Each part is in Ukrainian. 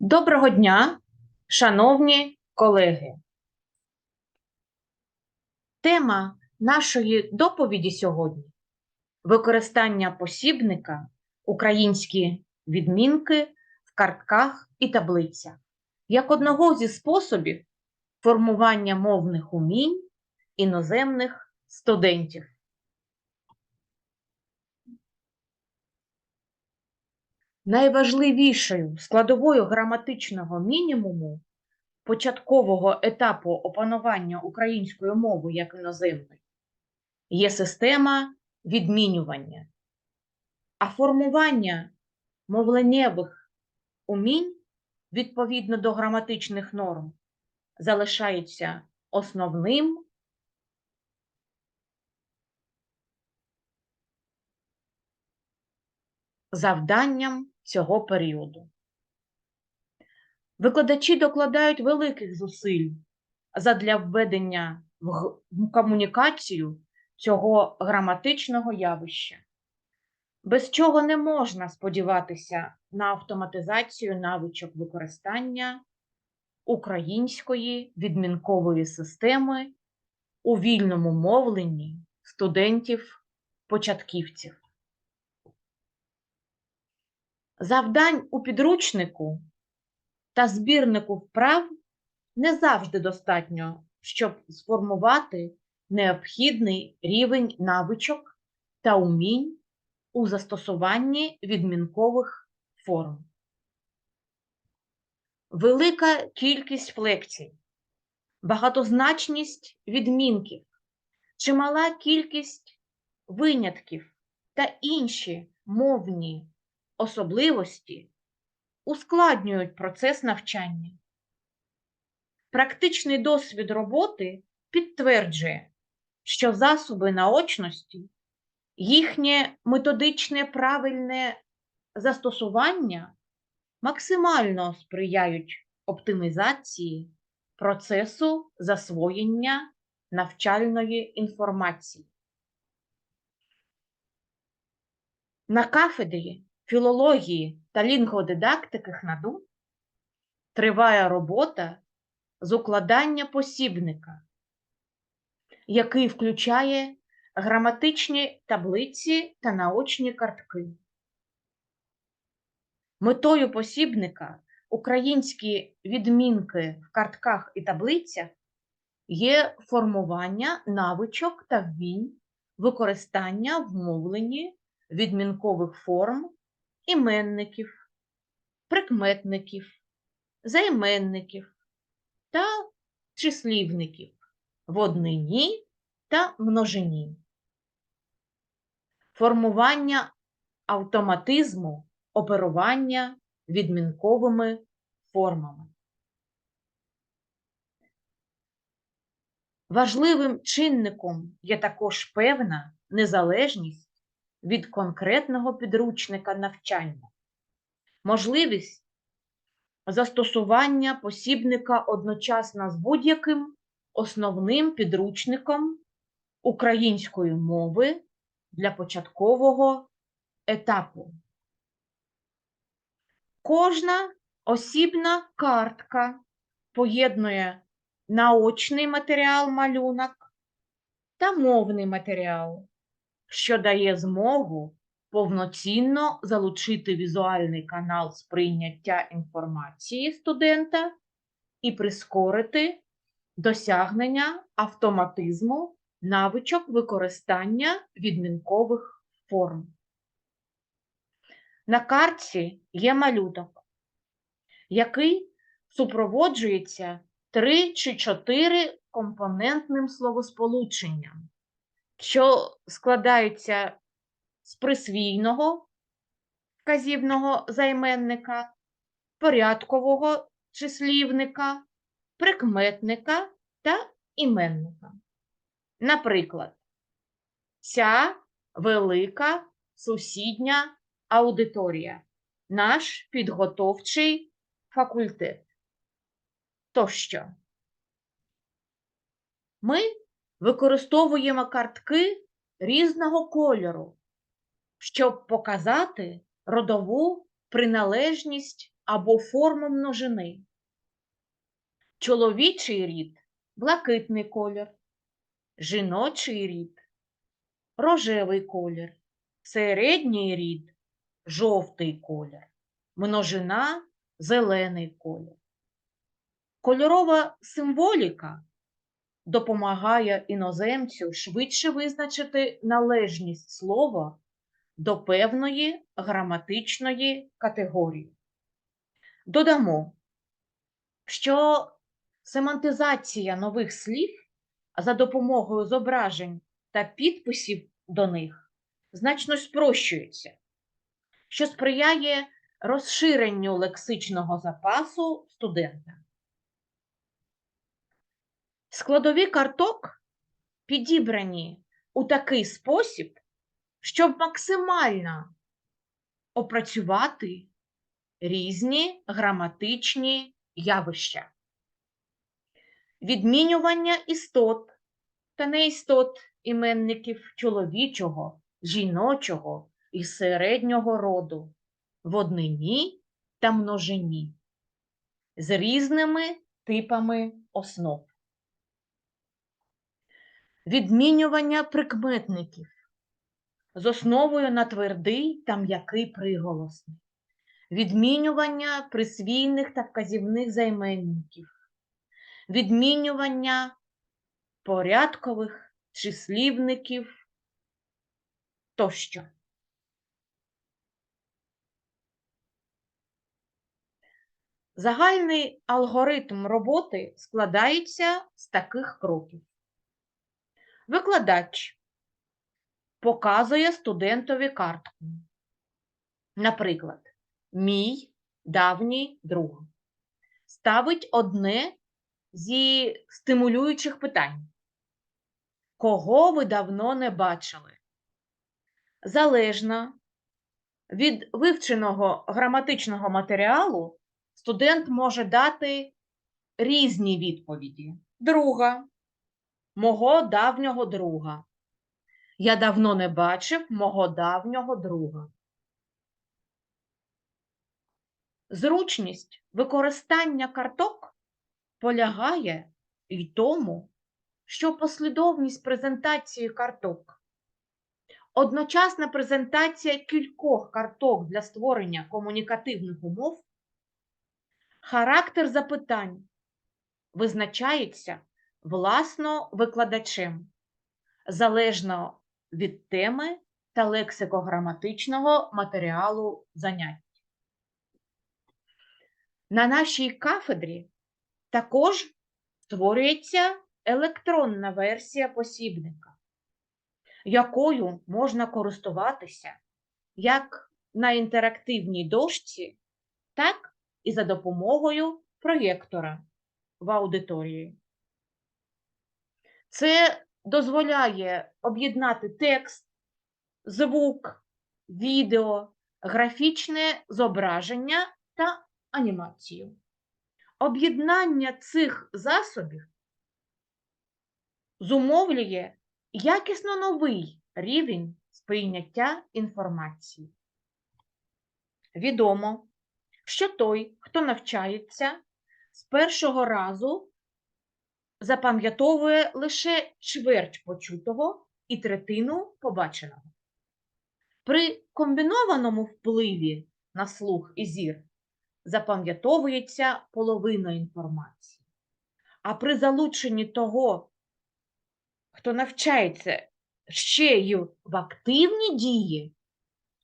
Доброго дня, шановні колеги. Тема нашої доповіді сьогодні використання посібника українські відмінки в картках і таблицях як одного зі способів формування мовних умінь іноземних студентів. Найважливішою складовою граматичного мінімуму початкового етапу опанування української мови як іноземної є система відмінювання, а формування мовленнєвих умінь відповідно до граматичних норм залишається основним завданням цього періоду. Викладачі докладають великих зусиль задля введення в комунікацію цього граматичного явища, без чого не можна сподіватися на автоматизацію навичок використання української відмінкової системи у вільному мовленні студентів-початківців. Завдань у підручнику та збірнику вправ не завжди достатньо, щоб сформувати необхідний рівень навичок та умінь у застосуванні відмінкових форм. Велика кількість флексій, багатозначність відмінків, чимала кількість винятків та інші мовні особливості ускладнюють процес навчання. Практичний досвід роботи підтверджує, що засоби наочності, їхнє методичне правильне застосування максимально сприяють оптимізації процесу засвоєння навчальної інформації. На кафедрі філології та лінгводидактики ХНАДУ триває робота з укладання посібника, який включає граматичні таблиці та наочні картки. Метою посібника українські відмінки в картках і таблицях є формування навичок та вмінь використання в мовленні відмінкових форм іменників, прикметників, займенників та числівників в однині та множині. Формування автоматизму оперування відмінковими формами. Важливим чинником є також певна незалежність від конкретного підручника навчання, можливість застосування посібника одночасно з будь-яким основним підручником української мови для початкового етапу. Кожна осібна картка поєднує наочний матеріал малюнок та мовний матеріал, що дає змогу повноцінно залучити візуальний канал сприйняття інформації студента і прискорити досягнення автоматизму навичок використання відмінкових форм. На картці є малюнок, який супроводжується три чи чотири компонентним словосполученням, що складаються з присвійного вказівного займенника, порядкового числівника, прикметника та іменника. Наприклад, ця велика сусідня аудиторія, наш підготовчий факультет. Тощо. Ми використовуємо картки різного кольору, щоб показати родову приналежність або форму множини. Чоловічий рід блакитний колір, жіночий рід рожевий колір, середній рід жовтий колір, множина зелений колір. Кольорова символіка допомагає іноземцю швидше визначити належність слова до певної граматичної категорії. Додамо, що семантизація нових слів за допомогою зображень та підписів до них значно спрощується, що сприяє розширенню лексичного запасу студента. Складові карток підібрані у такий спосіб, щоб максимально опрацювати різні граматичні явища. Відмінювання істот та неістот іменників чоловічого, жіночого і середнього роду в однині та множині з різними типами основ. Відмінювання прикметників з основою на твердий та м'який приголосний. Відмінювання присвійних та вказівних займенників. Відмінювання порядкових числівників тощо. Загальний алгоритм роботи складається з таких кроків. Викладач показує студентові картку. Наприклад, мій давній друг ставить одне зі стимулюючих питань. Кого ви давно не бачили? Залежно від вивченого граматичного матеріалу студент може дати різні відповіді. Друга, мого давнього друга. Я давно не бачив мого давнього друга. Зручність використання карток полягає і тому, що послідовність презентації карток, одночасна презентація кількох карток для створення комунікативних умов, характер запитань визначається власно викладачем, залежно від теми та лексико-граматичного матеріалу занять. На нашій кафедрі також створюється електронна версія посібника, якою можна користуватися як на інтерактивній дошці, так і за допомогою проєктора в аудиторії. Це дозволяє об'єднати текст, звук, відео, графічне зображення та анімацію. Об'єднання цих засобів зумовлює якісно новий рівень сприйняття інформації. Відомо, що той, хто навчається, з першого разу запам'ятовує лише чверть почутого і третину побаченого. При комбінованому впливі на слух і зір запам'ятовується половина інформації. А при залученні того, хто навчається ще й в активні дії,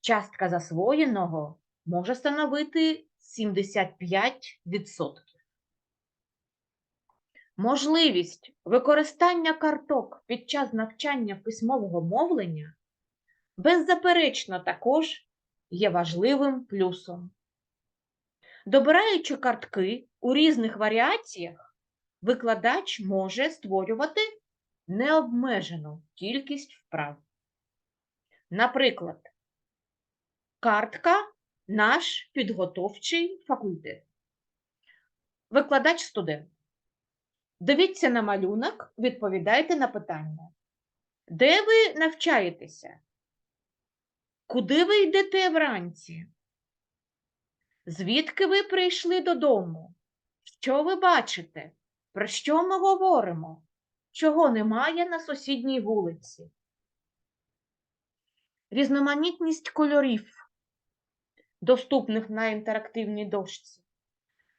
частка засвоєного може становити 75%. Можливість використання карток під час навчання письмового мовлення беззаперечно також є важливим плюсом. Добираючи картки у різних варіаціях, викладач може створювати необмежену кількість вправ. Наприклад, картка наш підготовчий факультет. Викладач студент. Дивіться на малюнок, відповідайте на питання. Де ви навчаєтеся? Куди ви йдете вранці? Звідки ви прийшли додому? Що ви бачите? Про що ми говоримо? Чого немає на сусідній вулиці? Різноманітність кольорів, доступних на інтерактивній дошці,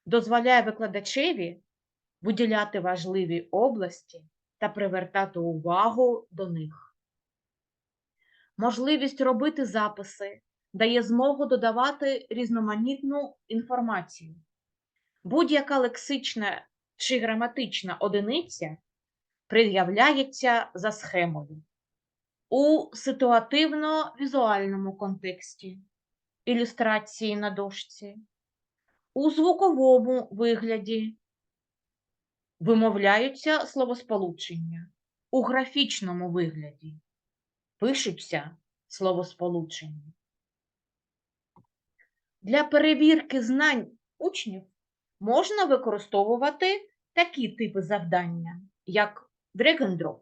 дозволяє викладачеві виділяти важливі області та привертати увагу до них. Можливість робити записи дає змогу додавати різноманітну інформацію. Будь-яка лексична чи граматична одиниця пред'являється за схемою у ситуативно-візуальному контексті, ілюстрації на дошці, у звуковому вигляді вимовляються словосполучення, у графічному вигляді пишуться словосполучення. Для перевірки знань учнів можна використовувати такі типи завдання, як drag and drop.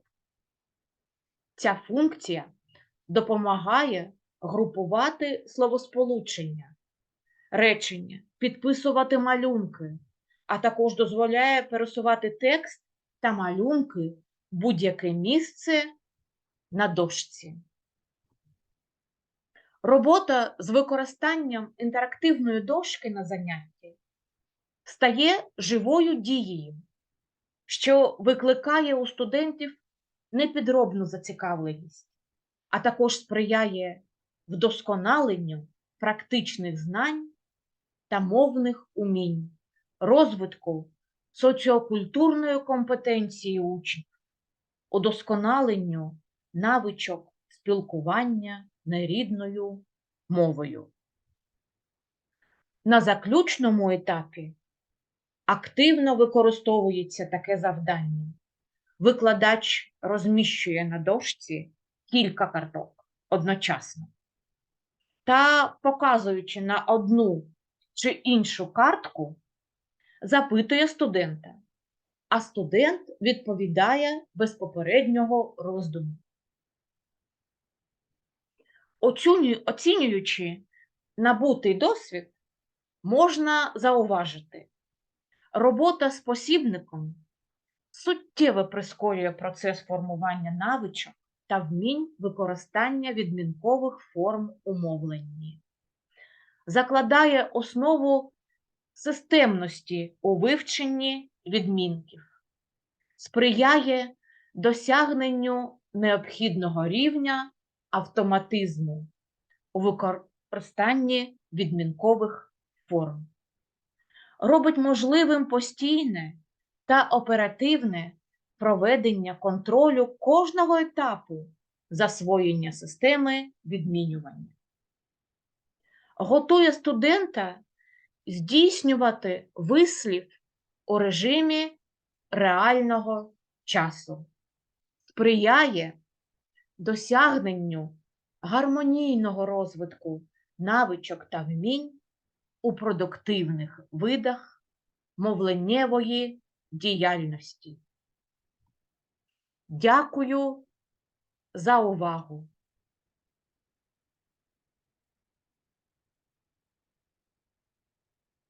Ця функція допомагає групувати словосполучення, речення, підписувати малюнки, а також дозволяє пересувати текст та малюнки в будь-яке місце на дошці. Робота з використанням інтерактивної дошки на занятті стає живою дією, що викликає у студентів непідробну зацікавленість, а також сприяє вдосконаленню практичних знань та мовних умінь, розвитку соціокультурної компетенції учнів, удосконаленню навичок спілкування нерідною мовою. На заключному етапі активно використовується таке завдання. Викладач розміщує на дошці кілька карток одночасно та, показуючи на одну чи іншу картку, запитує студента, а студент відповідає без попереднього роздуму. Оцінюючи набутий досвід, можна зауважити, робота з посібником суттєво прискорює процес формування навичок та вмінь використання відмінкових форм умовлення, закладає основу системності у вивченні відмінків, сприяє досягненню необхідного рівня автоматизму у використанні відмінкових форм, робить можливим постійне та оперативне проведення контролю кожного етапу засвоєння системи відмінювання, готує студента здійснювати вислів у режимі реального часу, сприяє досягненню гармонійного розвитку навичок та вмінь у продуктивних видах мовленнєвої діяльності. Дякую за увагу!